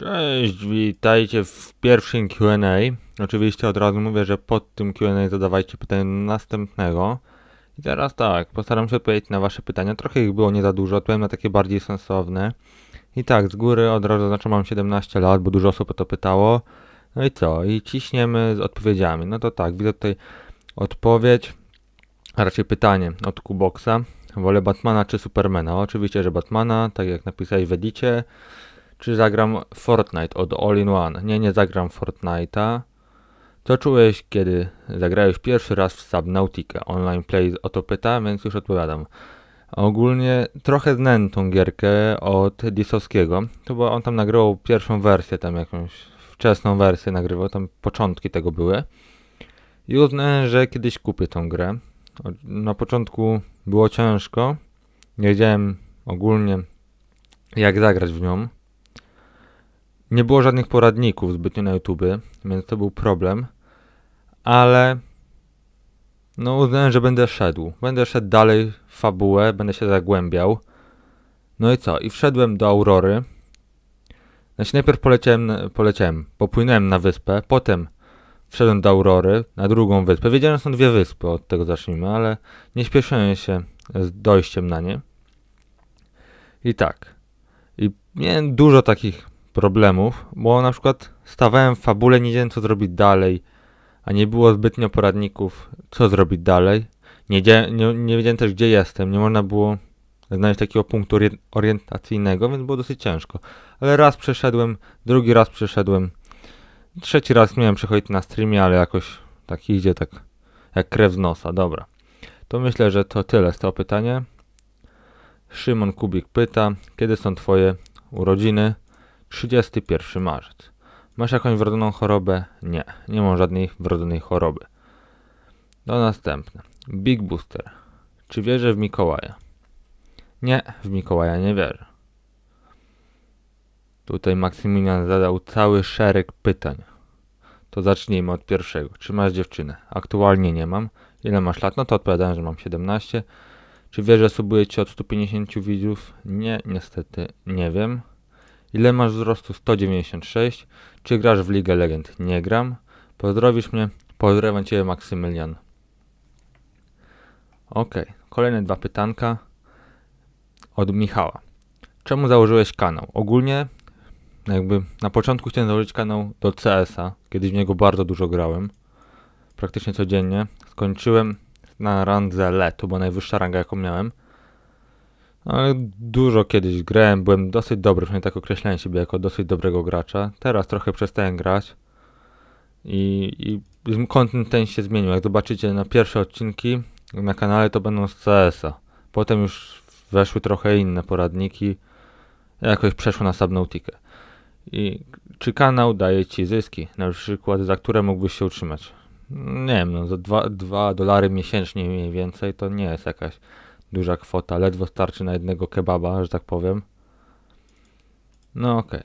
Cześć, witajcie w pierwszym Q&A. Oczywiście od razu mówię, że pod tym Q&A zadawajcie pytanie następnego. I teraz tak, postaram się odpowiedzieć na wasze pytania. Trochę ich było nie za dużo, odpowiem na takie bardziej sensowne. I tak, z góry od razu zaznaczam mam 17 lat, bo dużo osób o to pytało. No i co? I ciśniemy z odpowiedziami. No to tak, widzę tutaj odpowiedź, a raczej pytanie od Kuboksa. Wolę Batmana czy Supermana? Oczywiście, że Batmana, tak jak napisałeś w edicie. Czy zagram Fortnite od All in One? Nie, nie zagram Fortnite'a. Co czułeś, kiedy zagrałeś pierwszy raz w Subnautica? Online Play o to pyta, więc już odpowiadam. Ogólnie trochę znałem tą gierkę od Disowskiego. To bo on tam nagrywał pierwszą wersję, tam jakąś wczesną wersję nagrywał, tam początki tego były. I uznałem, że kiedyś kupię tą grę. Na początku było ciężko. Nie wiedziałem ogólnie jak zagrać w nią. Nie było żadnych poradników zbytnio na YouTube, więc to był problem. Ale no uznałem, że będę szedł. Będę szedł dalej w fabułę, będę się zagłębiał. No i co? I wszedłem do Aurory. Znaczy najpierw poleciałem, poleciałem, popłynąłem na wyspę, potem wszedłem do Aurory, na drugą wyspę. Wiedziałem, że są dwie wyspy, od tego zacznijmy, ale nie śpieszyłem się z dojściem na nie. I tak. I miałem dużo takich problemów, bo na przykład stawałem w fabule, nie wiedziałem co zrobić dalej, a nie było zbytnio poradników, co zrobić dalej. Nie, nie, nie wiedziałem też, gdzie jestem, nie można było znaleźć takiego punktu orien- orientacyjnego, więc było dosyć ciężko. Ale raz przeszedłem, drugi raz przeszedłem, trzeci raz miałem przechodzić na streamie, ale jakoś tak idzie, tak jak krew z nosa. Dobra. To myślę, że to tyle z tego pytania. Szymon Kubik pyta, kiedy są twoje urodziny? 31 marzec. Masz jakąś wrodzoną chorobę? Nie, nie mam żadnej wrodzonej choroby. To następne. Big Booster. Czy wierzę w Mikołaja? Nie, w Mikołaja nie wierzę. Tutaj Maksymilian zadał cały szereg pytań. To zacznijmy od pierwszego. Czy masz dziewczynę? Aktualnie nie mam. Ile masz lat? No to odpowiadałem, że mam 17. Czy wiesz, że subuje ci od 150 widzów? Nie, niestety nie wiem. Ile masz wzrostu? 196. Czy grasz w Ligę Legend? Nie gram. Pozdrowisz mnie? Pozdrawiam Cię, Maksymilian. Okej, kolejne dwa pytanka od Michała. Czemu założyłeś kanał? Ogólnie, jakby na początku chciałem założyć kanał do CS-a, kiedyś w niego bardzo dużo grałem, praktycznie codziennie. Skończyłem na randze LE, to była najwyższa ranga, jaką miałem. Ale dużo kiedyś grałem, byłem dosyć dobry, przynajmniej tak określałem siebie jako dosyć dobrego gracza. Teraz trochę przestałem grać i, i ten się zmienił. Jak zobaczycie na pierwsze odcinki na kanale, to będą z CS-a. Potem już weszły trochę inne poradniki, jakoś przeszło na Subnautikę. I czy kanał daje Ci zyski, na przykład za które mógłbyś się utrzymać? Nie wiem, no za 2 dolary miesięcznie mniej więcej to nie jest jakaś duża kwota, ledwo starczy na jednego kebaba, że tak powiem. No okej.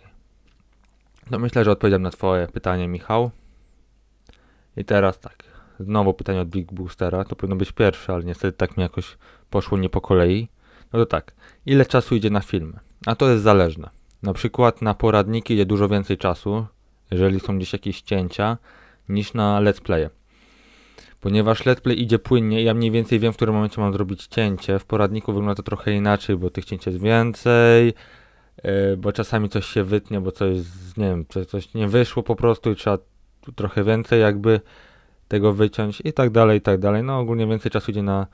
No myślę, że odpowiedziałem na Twoje pytanie, Michał. I teraz tak. Znowu pytanie od Big Boostera. To powinno być pierwsze, ale niestety tak mi jakoś poszło nie po kolei. No to tak. Ile czasu idzie na filmy? A to jest zależne. Na przykład na poradniki idzie dużo więcej czasu, jeżeli są gdzieś jakieś cięcia, niż na let's playe. Ponieważ let's play idzie płynnie ja mniej więcej wiem, w którym momencie mam zrobić cięcie. W poradniku wygląda to trochę inaczej, bo tych cięć jest więcej, yy, bo czasami coś się wytnie, bo coś, nie wiem, coś, nie wyszło po prostu i trzeba trochę więcej jakby tego wyciąć i tak dalej, i tak dalej. No ogólnie więcej czasu idzie na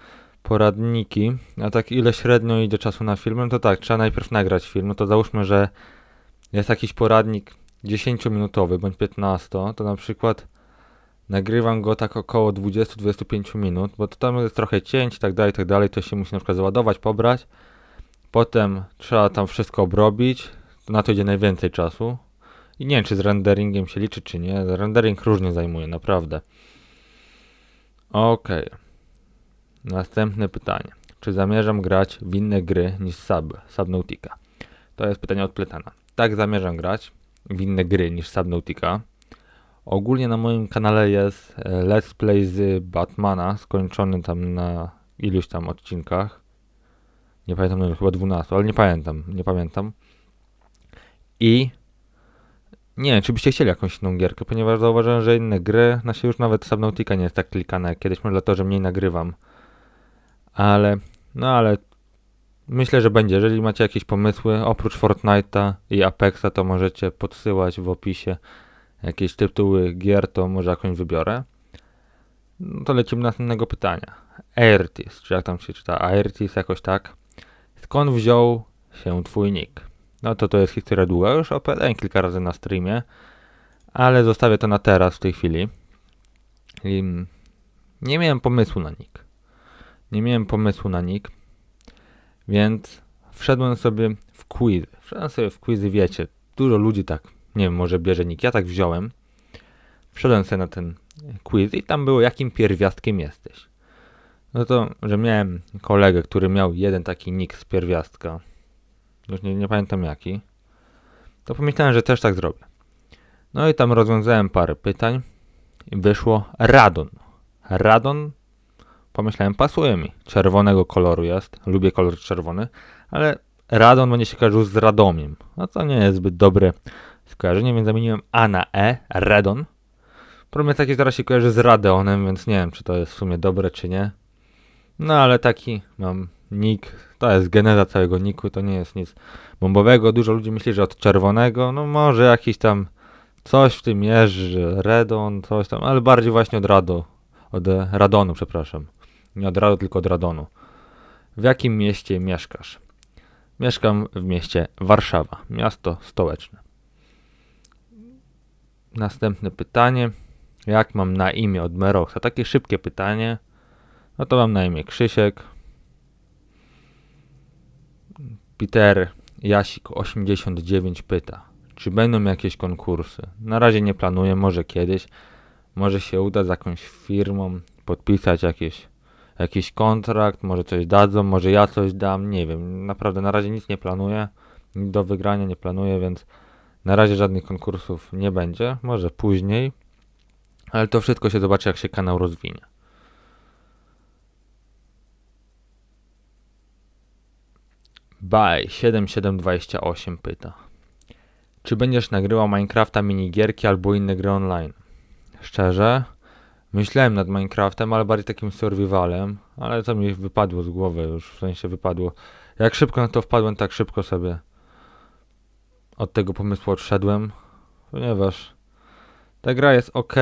poradniki, a tak ile średnio idzie czasu na film, no to tak, trzeba najpierw nagrać film, no to załóżmy, że jest jakiś poradnik 10-minutowy bądź 15, to na przykład nagrywam go tak około 20-25 minut, bo to tam jest trochę cięć i tak dalej, tak dalej, to się musi na przykład załadować, pobrać, potem trzeba tam wszystko obrobić, na to idzie najwięcej czasu i nie wiem, czy z renderingiem się liczy, czy nie, rendering różnie zajmuje, naprawdę. Okej. Następne pytanie. Czy zamierzam grać w inne gry niż Sub, Subnautica? To jest pytanie od Pletana. Tak, zamierzam grać w inne gry niż Subnautica. Ogólnie na moim kanale jest e, let's play z Batmana, skończony tam na iluś tam odcinkach. Nie pamiętam, no, chyba 12, ale nie pamiętam, nie pamiętam. I Nie wiem, czy byście chcieli jakąś inną gierkę, ponieważ zauważyłem, że inne gry, na się już nawet Subnautica nie jest tak klikana jak kiedyś, może dlatego, że mniej nagrywam. Ale, no ale myślę, że będzie. Jeżeli macie jakieś pomysły, oprócz Fortnite'a i Apexa, to możecie podsyłać w opisie jakieś tytuły gier, to może jakąś wybiorę. No to lecimy do następnego pytania. Airtis, czy jak tam się czyta? Airtis, jakoś tak. Skąd wziął się twój nick? No to to jest historia długa, już opowiadałem kilka razy na streamie, ale zostawię to na teraz, w tej chwili. I nie miałem pomysłu na nick. Nie miałem pomysłu na nick, więc wszedłem sobie w quizy. Wszedłem sobie w quizy, wiecie, dużo ludzi tak, nie wiem, może bierze nick. Ja tak wziąłem. Wszedłem sobie na ten quiz i tam było, jakim pierwiastkiem jesteś. No to, że miałem kolegę, który miał jeden taki nick z pierwiastka, już nie, nie pamiętam jaki, to pomyślałem, że też tak zrobię. No i tam rozwiązałem parę pytań i wyszło Radon. Radon, pomyślałem, pasuje mi. Czerwonego koloru jest, lubię kolor czerwony, ale Radon będzie się kojarzył z Radomiem. No to nie jest zbyt dobre skojarzenie, więc zamieniłem A na E, Radon. Problem jest taki, że teraz się kojarzy z Radeonem, więc nie wiem, czy to jest w sumie dobre, czy nie. No ale taki mam nick, to jest geneza całego niku, to nie jest nic bombowego. Dużo ludzi myśli, że od czerwonego, no może jakiś tam coś w tym jest, że Redon, coś tam, ale bardziej właśnie od Rado, od Radonu, przepraszam. Nie od Rado, tylko od Radonu. W jakim mieście mieszkasz? Mieszkam w mieście Warszawa, miasto stołeczne. Następne pytanie. Jak mam na imię od Meroxa? Takie szybkie pytanie. No to mam na imię Krzysiek. Peter Jasik 89 pyta, czy będą jakieś konkursy? Na razie nie planuję, może kiedyś. Może się uda z jakąś firmą podpisać jakieś, jakiś kontrakt, może coś dadzą, może ja coś dam, nie wiem. Naprawdę na razie nic nie planuję, do wygrania nie planuję, więc na razie żadnych konkursów nie będzie. Może później, ale to wszystko się zobaczy, jak się kanał rozwinie. Bye 7728 pyta. Czy będziesz nagrywał Minecrafta minigierki albo inne gry online? Szczerze, myślałem nad Minecraftem, ale bardziej takim survivalem, ale to mi wypadło z głowy już, w sensie wypadło. Jak szybko na to wpadłem, tak szybko sobie od tego pomysłu odszedłem, ponieważ ta gra jest ok,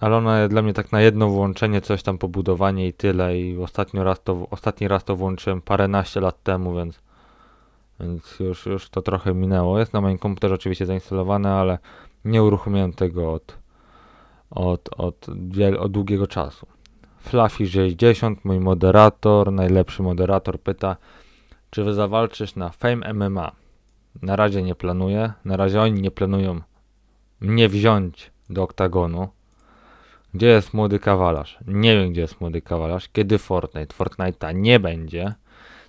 ale ona jest dla mnie tak na jedno włączenie, coś tam pobudowanie i tyle. I ostatnio raz to, ostatni raz to włączyłem paręnaście lat temu, więc, więc już, już to trochę minęło. Jest na moim komputerze oczywiście zainstalowane, ale nie uruchomiłem tego od, od, od, wiel, od długiego czasu. Fluffy60, mój moderator, najlepszy moderator, pyta, czy wy zawalczysz na Fame MMA? Na razie nie planuję. Na razie oni nie planują mnie wziąć do oktagonu. Gdzie jest młody kawalarz? Nie wiem, gdzie jest młody kawalarz. Kiedy Fortnite? Fortnite'a nie będzie.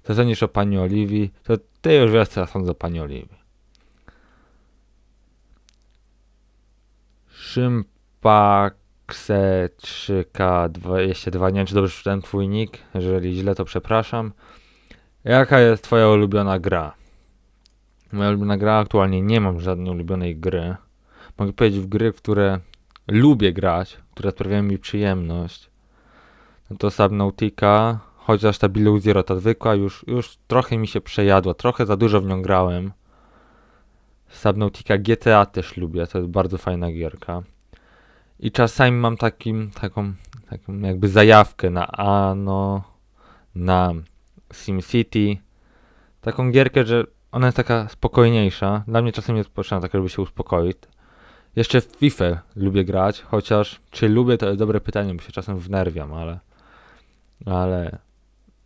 Co sądzisz o pani Oliwii? To ty już wiesz, co ja sądzę o pani Oliwii. Szympakse 3K22. Nie wiem, czy dobrze przeczytałem twój nick. Jeżeli źle, to przepraszam. Jaka jest twoja ulubiona gra? Moja ulubiona gra aktualnie nie mam żadnej ulubionej gry. Mogę powiedzieć w gry, w które lubię grać, które sprawiają mi przyjemność. No to Subnautica, chociaż ta Below Zero, ta zwykła, już, już trochę mi się przejadła, trochę za dużo w nią grałem. Subnautica GTA też lubię, to jest bardzo fajna gierka. I czasami mam takim, taką, taką jakby zajawkę na Ano, na SimCity. Taką gierkę, że ona jest taka spokojniejsza. Dla mnie czasem jest potrzebna tak, żeby się uspokoić. Jeszcze w FIFA lubię grać, chociaż czy lubię to jest dobre pytanie, bo się czasem wnerwiam, ale ale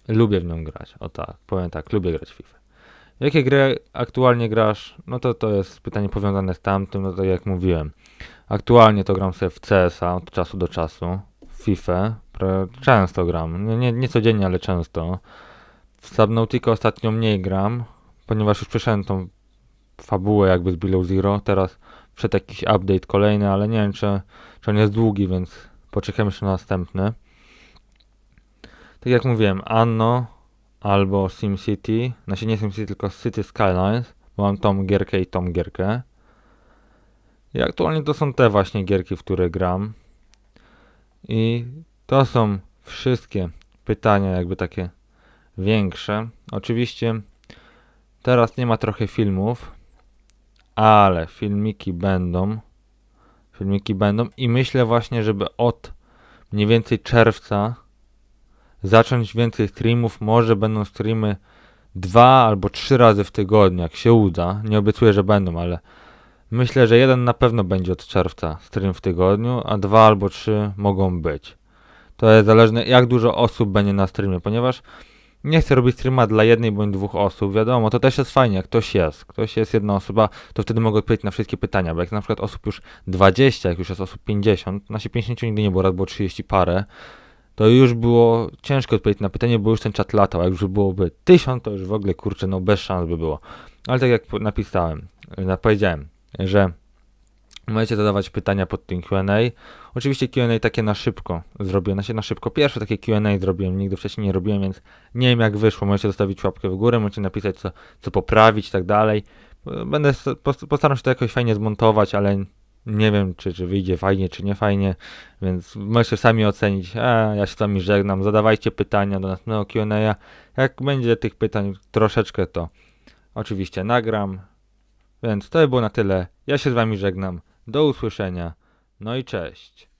lubię w nią grać. O tak, powiem tak, lubię grać w FIFA. Jakie gry aktualnie grasz? No to to jest pytanie powiązane z tamtym, no to jak mówiłem. Aktualnie to gram sobie w CS-a od czasu do czasu. W FIFA często gram. Nie, nie, nie codziennie, ale często. W Subnautica ostatnio mniej gram, ponieważ już przeszedłem tą fabułę jakby z Below Zero. Teraz przed jakiś update kolejny, ale nie wiem, czy, czy on jest długi, więc poczekamy jeszcze na następny. Tak jak mówiłem, Anno albo SimCity, znaczy nie SimCity, tylko City Skylines, bo mam tą gierkę i tą gierkę. I aktualnie to są te właśnie gierki, w które gram. I to są wszystkie pytania, jakby takie większe. Oczywiście teraz nie ma trochę filmów, ale filmiki będą. Filmiki będą i myślę właśnie, żeby od mniej więcej czerwca zacząć więcej streamów. Może będą streamy dwa albo trzy razy w tygodniu, jak się uda. Nie obiecuję, że będą, ale myślę, że jeden na pewno będzie od czerwca stream w tygodniu, a dwa albo trzy mogą być. To jest zależne, jak dużo osób będzie na streamie, ponieważ nie chcę robić streama dla jednej bądź dwóch osób. Wiadomo, to też jest fajnie, jak ktoś jest. Ktoś jest jedna osoba, to wtedy mogę odpowiedzieć na wszystkie pytania, bo jak na przykład osób już 20, jak już jest osób 50, na się 50 nigdy nie było, raz było 30 parę, to już było ciężko odpowiedzieć na pytanie, bo już ten czat latał, a jak już byłoby 1000, to już w ogóle, kurczę, no bez szans by było. Ale tak jak napisałem, na- powiedziałem, że możecie zadawać pytania pod tym Q&A. Oczywiście Q&A takie na szybko zrobiłem, na się na szybko. Pierwsze takie Q&A zrobiłem, nigdy wcześniej nie robiłem, więc nie wiem jak wyszło. Możecie zostawić łapkę w górę, możecie napisać co, co poprawić i tak dalej. Będę, postaram się to jakoś fajnie zmontować, ale nie wiem czy, czy wyjdzie fajnie, czy nie fajnie, więc możecie sami ocenić. Ja się z wami żegnam, zadawajcie pytania do następnego Q&A. Jak będzie tych pytań troszeczkę, to oczywiście nagram. Więc to by było na tyle. Ja się z wami żegnam. Do usłyszenia. No i cześć.